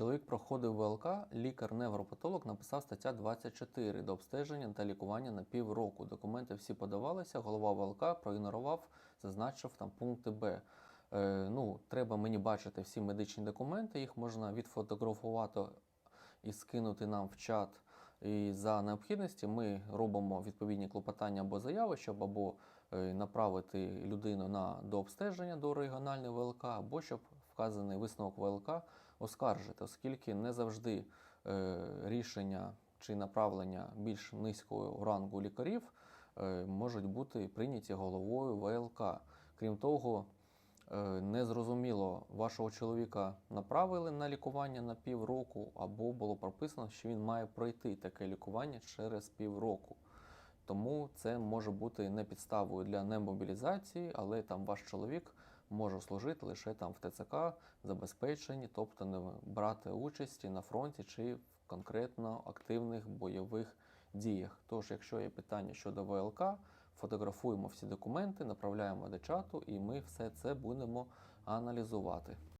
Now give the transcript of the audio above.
Чоловік проходив ВЛК, лікар-невропатолог написав стаття 24 до обстеження та лікування на півроку. Документи всі подавалися, голова ВЛК проігнорував, зазначив там пункти Б. Е, ну, треба мені бачити всі медичні документи, їх можна відфотографувати і скинути нам в чат. І за необхідності ми робимо відповідні клопотання або заяви, щоб або направити людину на дообстеження до регіональної ВЛК, або щоб вказаний висновок ВЛК оскаржити, оскільки не завжди е, рішення чи направлення більш низького рангу лікарів е, можуть бути прийняті головою ВЛК. Крім того, е, незрозуміло, вашого чоловіка направили на лікування на півроку, або було прописано, що він має пройти таке лікування через півроку. Тому це може бути не підставою для немобілізації, але там ваш чоловік може служити лише там в ТЦК забезпеченні, тобто не брати участі на фронті чи в конкретно активних бойових діях. Тож, якщо є питання щодо ВЛК, фотографуємо всі документи, направляємо до чату, і ми все це будемо аналізувати.